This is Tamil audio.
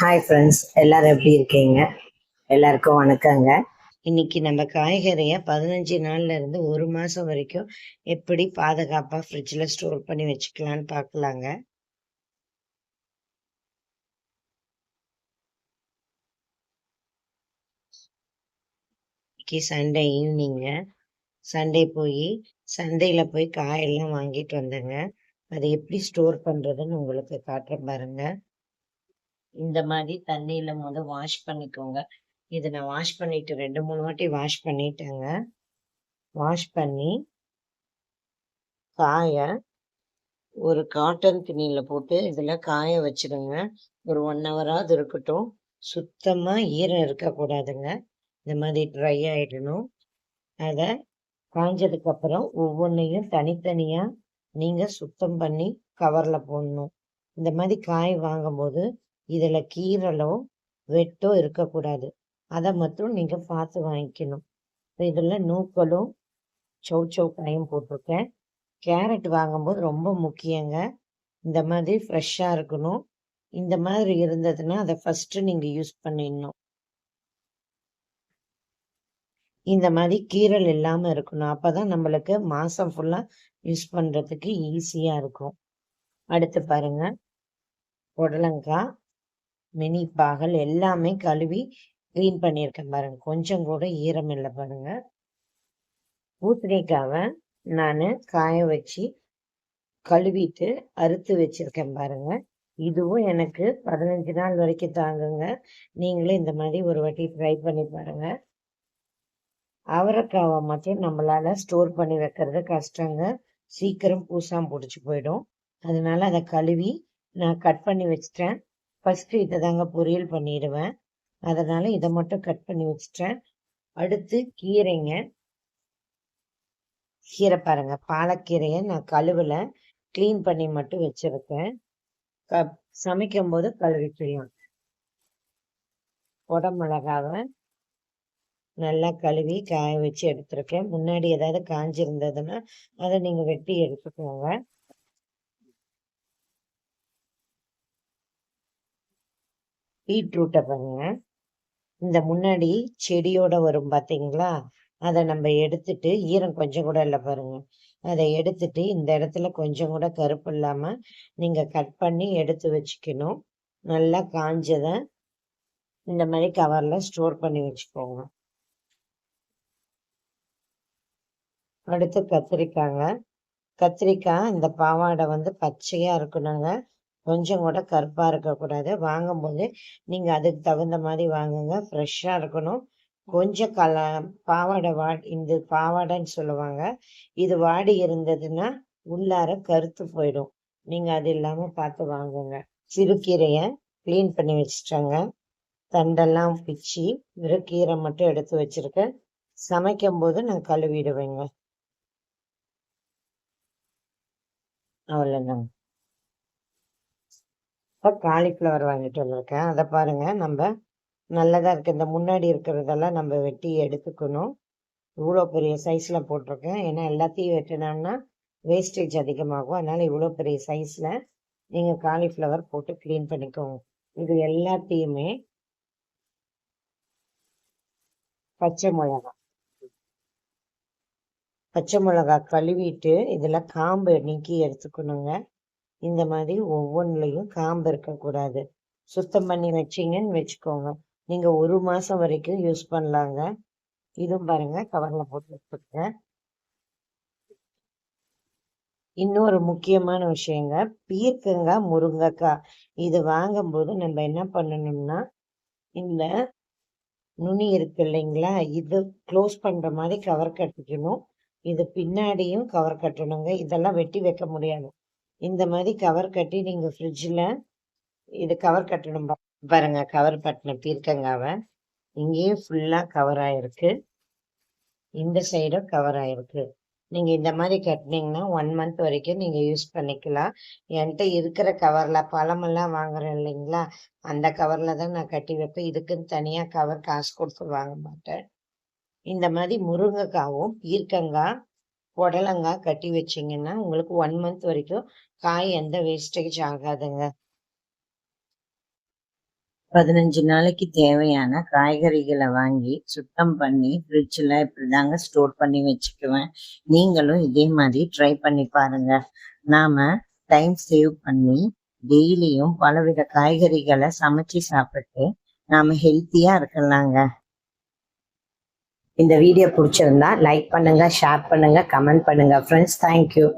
ஹாய் ஃப்ரெண்ட்ஸ் எல்லாரும் எப்படி இருக்கீங்க? எல்லாருக்கும் வணக்கங்க. இன்னைக்கு நம்ம காய்கறியை பதினஞ்சு நாள்ல இருந்து ஒரு மாசம் வரைக்கும் எப்படி பாதுகாப்பா ஃப்ரிட்ஜில் ஸ்டோர் பண்ணி வச்சுக்கலான்னு பார்க்கலாங்க. இன்னைக்கு சண்டே ஈவினிங்க சண்டே போய் சந்தையில போய் காயெல்லாம் வாங்கிட்டு வந்தேங்க. அதை எப்படி ஸ்டோர் பண்றதுன்னு உங்களுக்கு காட்டுறேன் பாருங்க. இந்த மாதிரி தண்ணியில முத வாஷ் பண்ணிக்கோங்க. இதை நான் வாஷ் பண்ணிட்டு ரெண்டு மூணு வாட்டி வாஷ் பண்ணிட்டேங்க. வாஷ் பண்ணி காய ஒரு காட்டன் துணியில போட்டு இதுல காய வச்சிடுங்க ஒரு ஒன் ஹவராவது இருக்கட்டும். சுத்தமா ஈரம் இருக்கக்கூடாதுங்க. இந்த மாதிரி ட்ரை ஆயிடணும். அதை காய்ஞ்சதுக்கப்புறம் அப்புறம் ஒவ்வொன்றையும் தனித்தனியா நீங்க சுத்தம் பண்ணி கவர்ல போடணும். இந்த மாதிரி காய் வாங்கும்போது இதில் கீரலோ வெட்டோ இருக்கக்கூடாது. அதை மட்டும் நீங்கள் பார்த்து வாங்கிக்கணும். இதில் நூக்களும் சௌ சௌக்காயும் போட்டிருக்கேன். கேரட் வாங்கும்போது ரொம்ப முக்கியங்க. இந்த மாதிரி ஃப்ரெஷ்ஷாக இருக்கணும். இந்த மாதிரி இருந்ததுன்னா அதை ஃபஸ்ட்டு நீங்கள் யூஸ் பண்ணிடணும். இந்த மாதிரி கீரல் இல்லாமல் இருக்கணும். அப்போ தான் நம்மளுக்கு மாதம் ஃபுல்லாக யூஸ் பண்ணுறதுக்கு ஈஸியாக இருக்கும். அடுத்து பாருங்கள் புடலங்காய். மினி பாகல் எல்லாமே கழுவி க்ளீன் பண்ணியிருக்கேன் பாருங்க. கொஞ்சம் கூட ஈரம் இல்லை பாருங்க. பூசணிக்காவை நான் காய வச்சு கழுவிட்டு அறுத்து வச்சிருக்கேன் பாருங்க. இதுவும் எனக்கு பதினஞ்சு நாள் வரைக்கும் தாங்குங்க. நீங்களே இந்த மாதிரி ஒரு வாட்டி ட்ரை பண்ணி பாருங்க. அவரைக்காவை மட்டும் நம்மளால ஸ்டோர் பண்ணி வைக்கிறது கஷ்டங்க. சீக்கிரம் பூசாம பிடிச்சி போயிடும். அதனால அதை கழுவி நான் கட் பண்ணி வச்சிட்டேன். ஃபஸ்ட்டு இதை தாங்க பொரியல் பண்ணிடுவேன். அதனால் இதை மட்டும் கட் பண்ணி வச்சிட்டேன். அடுத்து கீரைங்க. கீரை பாருங்கள் பாலக்கீரையை நான் கழுவில். க்ளீன் பண்ணி மட்டும் வச்சுருக்கேன். க சமைக்கும் போது கழுவிக்கலாம். மிளகாவை நல்லா கழுவி காய வச்சு எடுத்துருக்கேன். முன்னாடி ஏதாவது காஞ்சிருந்ததுன்னா அதை நீங்கள் வெட்டி எடுத்துக்கோங்க. பீட்ரூட்டை பாருங்க. இந்த முன்னாடி செடியோட வரும் பார்த்தீங்களா அதை நம்ம எடுத்துட்டு ஈரம் கொஞ்சம் கூட இல்லை பாருங்க. அதை எடுத்துட்டு இந்த இடத்துல கொஞ்சம் கூட கருப்பு இல்லாமல் நீங்கள் கட் பண்ணி எடுத்து வச்சுக்கணும். நல்லா காஞ்சதை இந்த மாதிரி கவரில் ஸ்டோர் பண்ணி வச்சுக்கோங்க. அடுத்து கத்திரிக்காங்க. கத்திரிக்காய் இந்த பாவாடை வந்து பச்சையாக இருக்கணுங்க. கொஞ்சம் கூட கருப்பாக இருக்கக்கூடாது வாங்கும்போது நீங்கள் அதுக்கு தகுந்த மாதிரி வாங்குங்க. ஃப்ரெஷ்ஷாக இருக்கணும். கொஞ்சம் கல பாவாடை வா இந்த பாவாடைன்னு சொல்லுவாங்க. இது வாடி இருந்ததுன்னா உள்ளார கருத்து போயிடும். நீங்கள் அது இல்லாமல் பார்த்து வாங்குங்க. சிறுகீரையை க்ளீன் பண்ணி வச்சுட்டாங்க. தண்டெல்லாம் பிச்சு வெறும் கீரை மட்டும் எடுத்து வச்சிருக்கேன். சமைக்கும் போது நான் கழுவிடுவேங்க. அவ்வளோதாங்க. இப்போ காலிஃப்ளவர் வாங்கிட்டு வந்திருக்கேன். அதை பாருங்கள் நம்ம நல்லதாக இருக்குது இந்த முன்னாடி இருக்கிறதெல்லாம் நம்ம வெட்டி எடுத்துக்கணும். இவ்வளோ பெரிய சைஸில் போட்டிருக்கேன். ஏன்னா எல்லாத்தையும் வெட்டினோம்னா வேஸ்டேஜ் அதிகமாகும். அதனால் இவ்வளோ பெரிய சைஸில் நீங்கள் காலிஃப்ளவர் போட்டு க்ளீன் பண்ணிக்கோங்க. இது எல்லாத்தையுமே பச்சை மிளகா பச்சை மிளகா கழுவிட்டு இதில் காம்பு நீக்கி எடுத்துக்கணுங்க. இந்த மாதிரி ஒவ்வொன்றுலையும் காம்பு இருக்கக்கூடாது. சுத்தம் பண்ணி வச்சிங்கன்னு வச்சுக்கோங்க. நீங்கள் ஒரு மாதம் வரைக்கும் யூஸ் பண்ணலாங்க. இதுவும் பாருங்க கவரில் போட்டு வச்சுருக்கேன். இன்னொரு முக்கியமான விஷயங்க பீர்க்கங்காய் முருங்கைக்காய். இது வாங்கும்போது நம்ம என்ன பண்ணணும்னா இந்த நுனி இருக்கு இல்லைங்களா இது க்ளோஸ் பண்ணுற மாதிரி கவர் கட்டிக்கணும். இது பின்னாடியும் கவர் கட்டணுங்க. இதெல்லாம் வெட்டி வைக்க முடியாது. இந்த மாதிரி கவர் கட்டி நீங்க ஃப்ரிட்ஜில் இது கவர் கட்டணும் பாருங்க கவர் பட்டின பீர்க்கங்காவை இங்கேயும் ஃபுல்லாக கவர் ஆயிருக்கு. இந்த சைடும் கவர் ஆயிருக்கு. நீங்கள் இந்த மாதிரி கட்டினீங்கன்னா ஒன் மந்த் வரைக்கும் நீங்கள் யூஸ் பண்ணிக்கலாம். என்கிட்ட இருக்கிற கவரில் பழமெல்லாம் வாங்குறேன் இல்லைங்களா? அந்த கவரில் தான் நான் கட்டி வைப்பேன். இதுக்குன்னு தனியாக கவர் காசு கொடுத்து வாங்க மாட்டேன். இந்த மாதிரி முருங்கைக்காவும் பீர்க்கங்காய் புடலங்காய் கட்டி வச்சிங்கன்னா உங்களுக்கு ஒன் மந்த் வரைக்கும் காய் எந்த வேஸ்டேஜ் ஆகாதுங்க. பதினஞ்சு நாளைக்கு தேவையான காய்கறிகளை வாங்கி சுத்தம் பண்ணி ஃப்ரிட்ஜில் இப்படிதாங்க ஸ்டோர் பண்ணி வச்சுக்குவேன். நீங்களும் இதே மாதிரி ட்ரை பண்ணி பாருங்க. நாம டைம் சேவ் பண்ணி டெய்லியும் பலவித காய்கறிகளை சமைச்சு சாப்பிட்டு நாம ஹெல்த்தியா இருக்கலாங்க. இந்த வீடியோ பிடிச்சிருந்தா லைக் பண்ணுங்க ஷேர் பண்ணுங்க கமெண்ட் பண்ணுங்க. Friends thank you